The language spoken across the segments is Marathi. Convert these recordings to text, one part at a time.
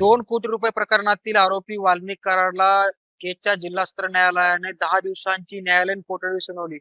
दोन कोटी रुपये प्रकरणातील आरोपी वाल्मिक कराडला केजच्या जिल्हा सत्र न्यायालयाने दहा दिवसांची न्यायालयीन कोठडी सुनावली.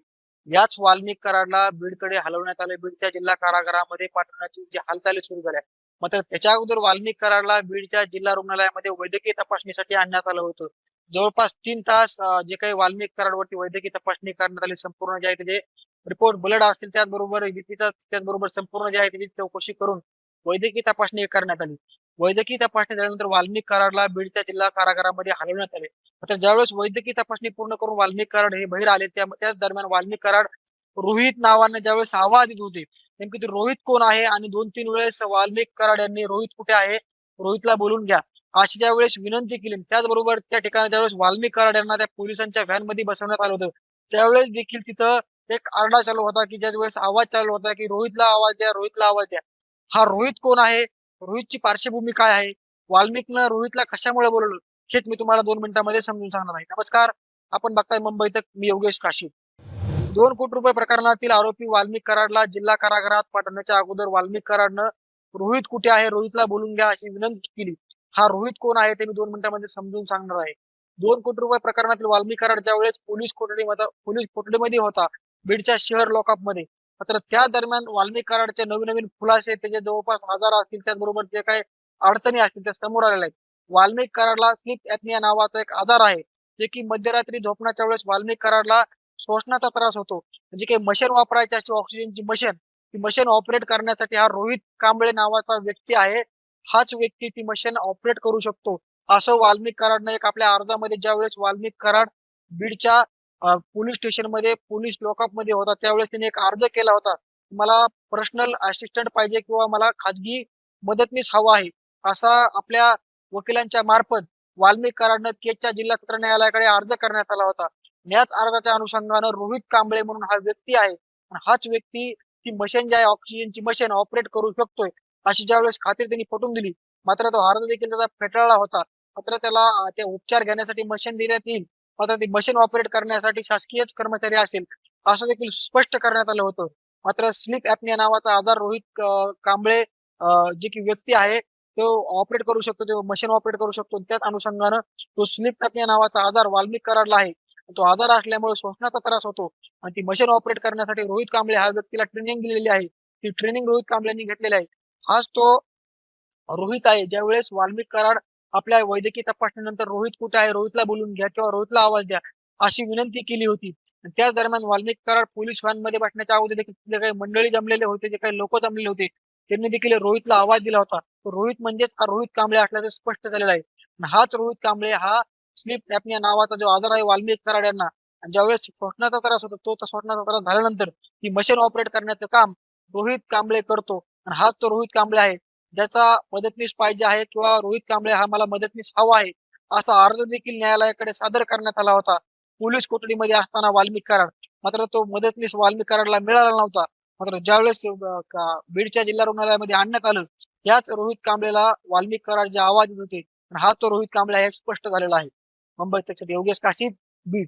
याच वाल्मिक कराडला बीडकडे हलवण्यात आले. बीडच्या जिल्हा कारागृहामध्ये पाठवण्याची जी हालचाली सुरू झाल्या. मात्र त्याच्या अगोदर वाल्मिक कराडला बीडच्या जिल्हा रुग्णालयामध्ये वैद्यकीय तपासणीसाठी आणण्यात आलं होतं. जवळपास तीन तास जे काही वाल्मिक कराडवरती वैद्यकीय तपासणी करण्यात आली संपूर्ण जे आहे त्याचे रिपोर्ट ब्लड असतील त्याचबरोबर बीपीचा त्याचबरोबर संपूर्ण जे आहे त्याची चौकशी करून वैद्यकीय तपासणी करण्यात आली. वैद्यकीय तपासणी झाल्यानंतर वाल्मिक कराडला बीडच्या जिल्हा कारागारामध्ये हलवण्यात आले. मात्र ज्यावेळेस वैद्यकीय तपासणी पूर्ण करून वाल्मिक कराड हे बाहेर आले त्याच दरम्यान वाल्मिक कराड रोहित नावाने ज्यावेळेस आवाज येत होते नेमकी ते रोहित कोण आहे आणि दोन तीन वेळेस वाल्मिक कराड यांनी रोहित कुठे आहे रोहितला बोलून घ्या. अशी ज्या वेळेस विनंती केली त्याचबरोबर त्या ठिकाणी ज्यावेळेस वाल्मिक कराड यांना त्या पोलिसांच्या व्हॅनमध्ये बसवण्यात आलं होतं त्यावेळेस देखील तिथं एक आरडा चालू होता की ज्या वेळेस आवाज चालू होता की रोहितला आवाज द्या रोहितला आवाज द्या. हा रोहित कोण आहे? रोहितची पार्श्वभूमी काय आहे? वाल्मिकनं रोहितला कशामुळे बोलवलं? हेच मी तुम्हाला दोन मिनिटांमध्ये समजून सांगणार आहे. नमस्कार आपण बघताय मुंबई तक मी योगेश काशी दोन कोटी रुपये प्रकरणातील आरोपी वाल्मिक कराडला जिल्हा कारागृहात पाठवण्याच्या अगोदर वाल्मिक कराडनं रोहित कुठे आहे रोहितला बोलून घ्या अशी विनंती केली. हा रोहित कोण आहे ते मी दोन मिनिटांमध्ये समजून सांगणार आहे. दोन कोटी रुपये प्रकरणातील वाल्मिक कराड ज्यावेळेस पोलीस कोठडीमध्ये पोलीस कोठडीमध्ये होता बीडच्या शहर लॉकअपमध्ये मात्र त्या दरम्यान वाल्मिक कराडचे नवीन नवीन खुलासे त्याचे जवळपास हजार असतील त्याचबरोबर जे काही अडचणी असतील त्या समोर आलेल्या आहेत. वाल्मिक कराडला स्लीप ऍपनिया नावाचा एक आजार आहे जे की मध्यरात्री झोपण्याच्या वेळेस वाल्मिक कराडला श्वसनाचा त्रास होतो. म्हणजे काही मशीन वापरायची असते ऑक्सिजनची मशीन ती मशीन ऑपरेट करण्यासाठी हा रोहित कांबळे नावाचा व्यक्ती आहे. हाच व्यक्ती ती मशीन ऑपरेट करू शकतो. असं वाल्मिक कराडनं एक आपल्या अर्जामध्ये ज्या वेळेस वाल्मिक कराड बीडच्या पोलीस स्टेशनमध्ये पोलीस लॉकअपमध्ये होता. त्यावेळेस त्यांनी एक अर्ज केला होता. मला पर्सनल असिस्टंट पाहिजे किंवा मला खाजगी मदतनीस हवा आहे. असा आपल्या वकिलांच्या मार्फत वाल्मिक कराडनं केजच्या जिल्हा सत्र न्यायालयाकडे अर्ज करण्यात आला होता. याच अर्जाच्या अनुषंगानं रोहित कांबळे म्हणून हा व्यक्ती आहे. हाच व्यक्ती ती मशीन जी आहे ऑक्सिजनची मशीन ऑपरेट करू शकतोय अशी ज्यावेळेस खात्री त्यांनी पटवून दिली. मात्र तो अर्ज देखील त्याचा फेटाळला होता. मात्र त्याला ते उपचार घेण्यासाठी मशीन देण्यात येईल. मात्र ती मशीन ऑपरेट करण्यासाठी शासकीयच कर्मचारी असेल असं देखील स्पष्ट करण्यात आलं होतं. मात्र स्लीप ऍपनिया नावाचा आजार रोहित कांबळे जे की व्यक्ती आहे तो ऑपरेट करू शकतो तो मशीन ऑपरेट करू शकतो. त्याच अनुषंगानं तो स्लीप ऍपनिया नावाचा आजार वाल्मिक कराडला आहे. तो आजार असल्यामुळे श्वसनाचा त्रास होतो. आणि ती मशीन ऑपरेट करण्यासाठी रोहित कांबळे हा व्यक्तीला ट्रेनिंग दिलेली आहे. ती ट्रेनिंग रोहित कांबळेंनी घेतलेली आहे. हाच तो रोहित आहे ज्यावेळेस वाल्मिक कराड आपल्या वैद्यकीय तपासणीनंतर रोहित कुठे आहे? रोहितला बोलून घ्या किंवा रोहितला आवाज द्या अशी विनंती केली होती. त्याच दरम्यान वाल्मिक कराड पोलीस व्हॅनमध्ये बसण्याच्या अगोदर देखील जे काही मंडळी जमलेले होते जे काही लोक जमलेले होते त्यांनी देखील रोहितला आवाज दिला होता. तो रोहित म्हणजेच हा रोहित कांबळे असल्याचं स्पष्ट झालेलं आहे. आणि हाच रोहित कांबळे हा स्लीप ऍपनिया नावाचा जो आजार आहे वाल्मिक कराड यांना आणि ज्यावेळेस श्वसनाचा त्रास होतो तो स्वप्नाचा श्वसनाचा त्रास झाल्यानंतर ती मशीन ऑपरेट करण्याचं काम रोहित कांबळे करतो. आणि हाच तो रोहित कांबळे आहे. ज्याचा मदतनीस पाहिजे आहे किंवा रोहित कांबळे हा मला मदतनीस हवा आहे असा अर्ज देखील न्यायालयाकडे सादर करण्यात आला होता. पोलीस कोठडीमध्ये असताना वाल्मिक कराड. मात्र तो मदतनीस वाल्मिक कराडला मिळाला नव्हता. मात्र ज्यावेळेस बीडच्या जिल्हा रुग्णालयामध्ये आणण्यात आलं त्याच रोहित कांबळेला वाल्मिक कराड जे आवाज देत होते हा तो रोहित कांबळे हे स्पष्ट झालेला आहे. मुंबई त्याच्यात योगेश काशीद बीड.